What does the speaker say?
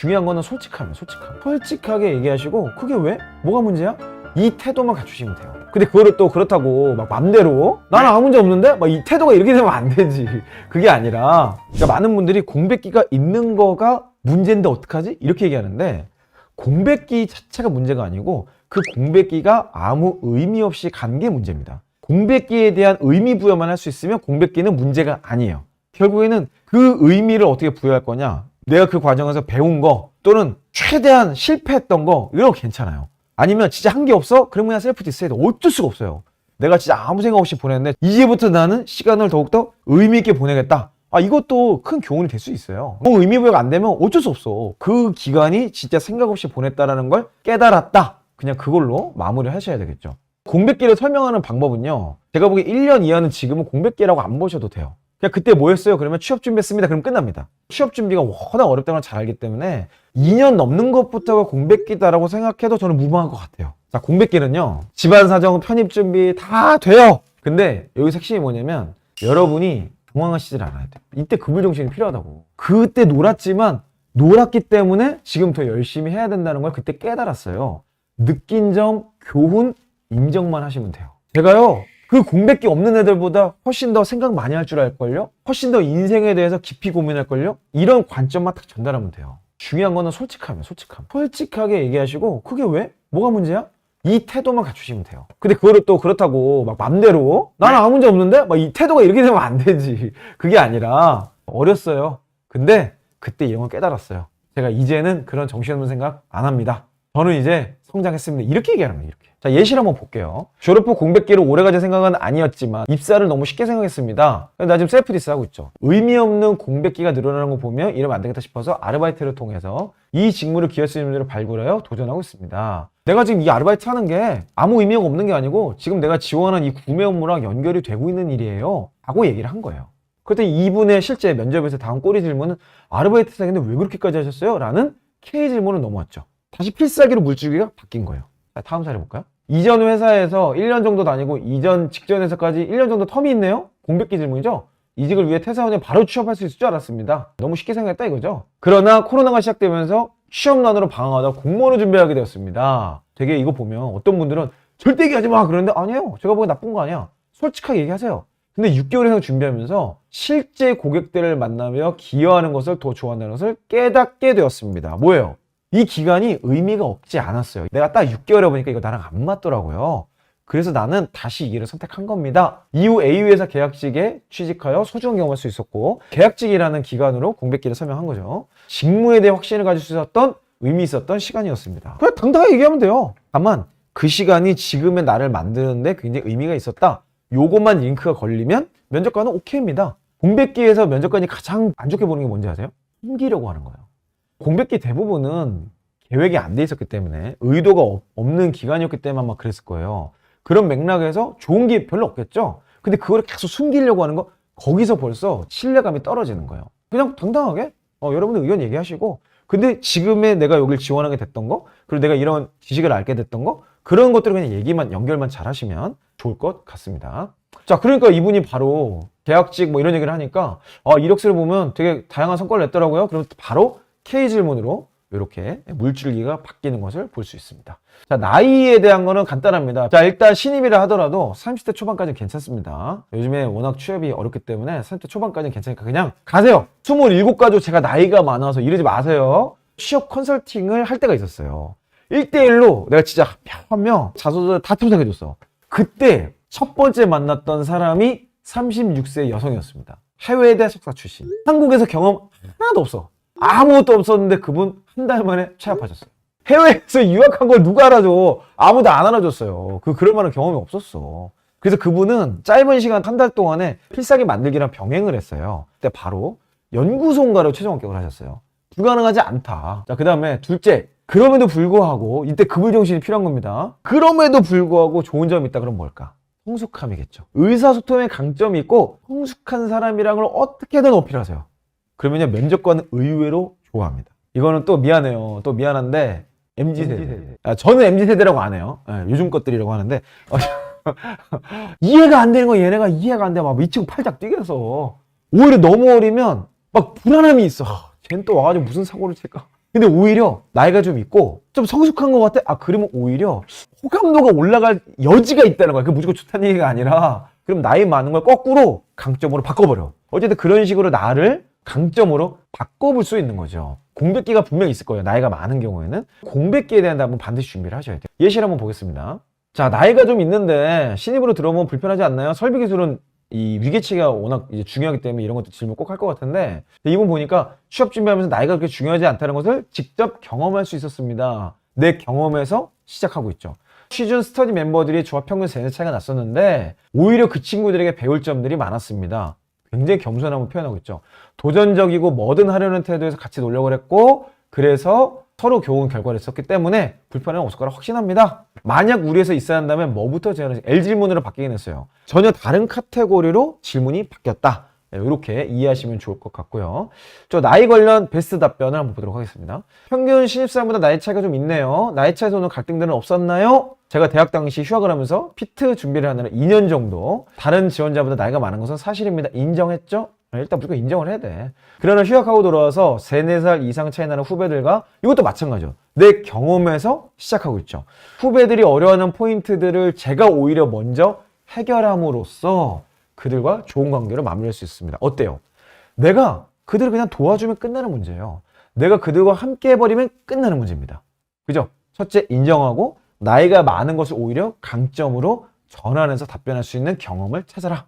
중요한 거는 솔직함이에요, 솔직함. 솔직하게 얘기하시고, 그게 왜? 뭐가 문제야? 이 태도만 갖추시면 돼요. 근데 그거를 또 그렇다고 막 맘대로 나는 아무 문제 없는데? 막 이 태도가 이렇게 되면 안 되지. 그게 아니라 그러니까 많은 분들이 공백기가 있는 거가 문제인데 어떡하지? 이렇게 얘기하는데 공백기 자체가 문제가 아니고 그 공백기가 아무 의미 없이 간 게 문제입니다. 공백기에 대한 의미 부여만 할 수 있으면 공백기는 문제가 아니에요. 결국에는 그 의미를 어떻게 부여할 거냐? 내가 그 과정에서 배운 거 또는 최대한 실패했던 거 이런 거 괜찮아요. 아니면 진짜 한 게 없어? 그러면 그냥 셀프 디스해도 어쩔 수가 없어요. 내가 진짜 아무 생각 없이 보냈는데 이제부터 나는 시간을 더욱더 의미 있게 보내겠다. 아 이것도 큰 교훈이 될 수 있어요. 뭐 의미 부여가 안 되면 어쩔 수 없어. 그 기간이 진짜 생각 없이 보냈다라는 걸 깨달았다. 그냥 그걸로 마무리를 하셔야 되겠죠. 공백기를 설명하는 방법은요. 제가 보기에 1년 이하는 지금은 공백기라고 안 보셔도 돼요. 그냥 그때 뭐 했어요? 그러면 취업 준비했습니다. 그럼 끝납니다. 취업 준비가 워낙 어렵다는 걸 잘 알기 때문에 2년 넘는 것부터가 공백기다라고 생각해도 저는 무방할 것 같아요. 자, 공백기는요. 집안 사정, 편입 준비 다 돼요. 근데 여기서 핵심이 뭐냐면 여러분이 당황하시질 않아야 돼요. 이때 급물 정신이 필요하다고. 그때 놀았지만 놀았기 때문에 지금 더 열심히 해야 된다는 걸 그때 깨달았어요. 느낀 점, 교훈, 인정만 하시면 돼요. 제가요, 그 공백기 없는 애들보다 훨씬 더 생각 많이 할 줄 알걸요? 훨씬 더 인생에 대해서 깊이 고민할걸요? 이런 관점만 딱 전달하면 돼요. 중요한 거는 솔직함이에요, 솔직함. 솔직하게 얘기하시고, 그게 왜? 뭐가 문제야? 이 태도만 갖추시면 돼요. 근데 그거를 또 그렇다고 막 맘대로 나는 아무 문제 없는데? 막 이 태도가 이렇게 되면 안 되지. 그게 아니라 어렸어요. 근데 그때 이런 걸 깨달았어요. 제가 이제는 그런 정신없는 생각 안 합니다. 저는 이제 성장했습니다. 이렇게 얘기하는 거예요, 이렇게. 자, 예시를 한번 볼게요. 졸업 후 공백기를 오래 가질 생각은 아니었지만 입사를 너무 쉽게 생각했습니다. 나 지금 셀프 디스 하고 있죠. 의미 없는 공백기가 늘어나는 거 보면 이러면 안 되겠다 싶어서 아르바이트를 통해서 이 직무를 기할 수 있는 분들을 발굴하여 도전하고 있습니다. 내가 지금 이 아르바이트 하는 게 아무 의미가 없는 게 아니고 지금 내가 지원한 이 구매 업무랑 연결이 되고 있는 일이에요. 하고 얘기를 한 거예요. 그랬더니 이분의 실제 면접에서 다음 꼬리 질문은 아르바이트 생인데 왜 그렇게까지 하셨어요? 라는 K 질문을 넘어왔죠. 다시 필살기로 물줄기가 바뀐 거예요. 자, 다음 사례 볼까요? 이전 회사에서 1년 정도 다니고 이전 직전 회사까지 1년 정도 텀이 있네요? 공백기 질문이죠? 이직을 위해 퇴사원에 바로 취업할 수 있을 줄 알았습니다. 너무 쉽게 생각했다 이거죠. 그러나 코로나가 시작되면서 취업난으로 방황하다 공무원을 준비하게 되었습니다. 되게 이거 보면 어떤 분들은 절대 얘기하지 마 그러는데 아니에요. 제가 보기엔 나쁜 거 아니야. 솔직하게 얘기하세요. 근데 6개월 이상 준비하면서 실제 고객들을 만나며 기여하는 것을 더 좋아한다는 것을 깨닫게 되었습니다. 뭐예요? 이 기간이 의미가 없지 않았어요. 내가 딱 6개월 해보니까 이거 나랑 안 맞더라고요. 그래서 나는 다시 이 길을 선택한 겁니다. 이후 A회사 계약직에 취직하여 소중한 경험할 수 있었고 계약직이라는 기간으로 공백기를 설명한 거죠. 직무에 대해 확신을 가질 수 있었던 의미 있었던 시간이었습니다. 그냥 당당하게 얘기하면 돼요. 다만 그 시간이 지금의 나를 만드는데 굉장히 의미가 있었다. 요것만 링크가 걸리면 면접관은 오케이입니다. 공백기에서 면접관이 가장 안 좋게 보는 게 뭔지 아세요? 숨기려고 하는 거예요. 공백기 대부분은 계획이 안 돼 있었기 때문에 의도가 없- 없는 기간이었기 때문에 아마 그랬을 거예요. 그런 맥락에서 좋은 게 별로 없겠죠. 근데 그걸 계속 숨기려고 하는 거 거기서 벌써 신뢰감이 떨어지는 거예요. 그냥 당당하게 어, 여러분들 의견 얘기하시고 근데 지금의 내가 여길 지원하게 됐던 거 그리고 내가 이런 지식을 알게 됐던 거 그런 것들을 그냥 얘기만 연결만 잘 하시면 좋을 것 같습니다. 자, 그러니까 이분이 바로 계약직 뭐 이런 얘기를 하니까 아, 이력서를 보면 되게 다양한 성과를 냈더라고요. 그럼 바로 K 질문으로 이렇게 물줄기가 바뀌는 것을 볼 수 있습니다. 자, 나이에 대한 거는 간단합니다. 자, 일단 신입이라 하더라도 30대 초반까지는 괜찮습니다. 요즘에 워낙 취업이 어렵기 때문에 30대 초반까지는 괜찮으니까 그냥 가세요. 27 가지고 제가 나이가 많아서 이러지 마세요. 취업 컨설팅을 할 때가 있었어요. 1대1로 내가 진짜 한명 자소서 다 첨삭해줬어. 그때 첫 번째 만났던 사람이 36세 여성이었습니다. 해외대 석사 출신. 한국에서 경험 하나도 없어. 아무것도 없었는데 그분 한 달 만에 취업하셨어요. 해외에서 유학한 걸 누가 알아줘? 아무도 안 알아줬어요. 그 그럴 만한 경험이 없었어. 그래서 그분은 짧은 시간 한 달 동안에 필살기 만들기랑 병행을 했어요. 그때 바로 연구소인가로 최종 합격을 하셨어요. 불가능하지 않다. 자, 그 다음에 둘째. 그럼에도 불구하고 이때 급을 정신이 필요한 겁니다. 그럼에도 불구하고 좋은 점이 있다. 그럼 뭘까? 성숙함이겠죠. 의사소통에 강점이 있고 성숙한 사람이란 걸 어떻게든 어필하세요. 그러면요 면접관은 의외로 좋아합니다. 이거는 또 미안해요. 또 미안한데 MZ 세대. 아, 저는 MZ 세대라고 안 해요. 예, 요즘 것들이라고 하는데 어, 이해가 안 되는 거 얘네가 이해가 안 돼. 막 미치고 팔짝 뛰겠어. 오히려 너무 어리면 막 불안함이 있어. 아, 쟤는 또 와가지고 무슨 사고를 칠까? 근데 오히려 나이가 좀 있고 좀 성숙한 것 같아. 아 그러면 오히려 호감도가 올라갈 여지가 있다는 거야. 그 무조건 좋다는 얘기가 아니라 그럼 나이 많은 걸 거꾸로 강점으로 바꿔버려. 어쨌든 그런 식으로 나를 강점으로 바꿔볼 수 있는 거죠. 공백기가 분명히 있을 거예요. 나이가 많은 경우에는 공백기에 대한 답은 반드시 준비를 하셔야 돼요. 예시를 한번 보겠습니다. 자 나이가 좀 있는데 신입으로 들어오면 불편하지 않나요? 설비 기술은 이 위계치가 워낙 이제 중요하기 때문에 이런 것도 질문 꼭 할 것 같은데 이분 보니까 취업 준비하면서 나이가 그렇게 중요하지 않다는 것을 직접 경험할 수 있었습니다. 내 경험에서 시작하고 있죠. 취준 스터디 멤버들이 조합 평균 세대 차이가 났었는데 오히려 그 친구들에게 배울 점들이 많았습니다. 굉장히 겸손함을 표현하고 있죠. 도전적이고 뭐든 하려는 태도에서 같이 노력을 했고 그래서 서로 교훈 결과를 했었기 때문에 불편함이 없을 거라 확신합니다. 만약 우리에서 있어야 한다면 뭐부터 제안하지? L 질문으로 바뀌긴 했어요. 전혀 다른 카테고리로 질문이 바뀌었다. 이렇게 이해하시면 좋을 것 같고요. 저 나이 관련 베스트 답변을 한번 보도록 하겠습니다. 평균 신입사원보다 나이 차이가 좀 있네요. 나이 차에서 오는 갈등들은 없었나요? 제가 대학 당시 휴학을 하면서 피트 준비를 하느라 2년 정도 다른 지원자보다 나이가 많은 것은 사실입니다. 인정했죠? 일단 무조건 인정을 해야 돼. 그러나 휴학하고 돌아와서 3, 4살 이상 차이 나는 후배들과 이것도 마찬가지죠. 내 경험에서 시작하고 있죠. 후배들이 어려워하는 포인트들을 제가 오히려 먼저 해결함으로써 그들과 좋은 관계로 마무리할 수 있습니다. 어때요? 내가 그들을 그냥 도와주면 끝나는 문제예요. 내가 그들과 함께 해버리면 끝나는 문제입니다. 그죠? 첫째, 인정하고 나이가 많은 것을 오히려 강점으로 전환해서 답변할 수 있는 경험을 찾아라.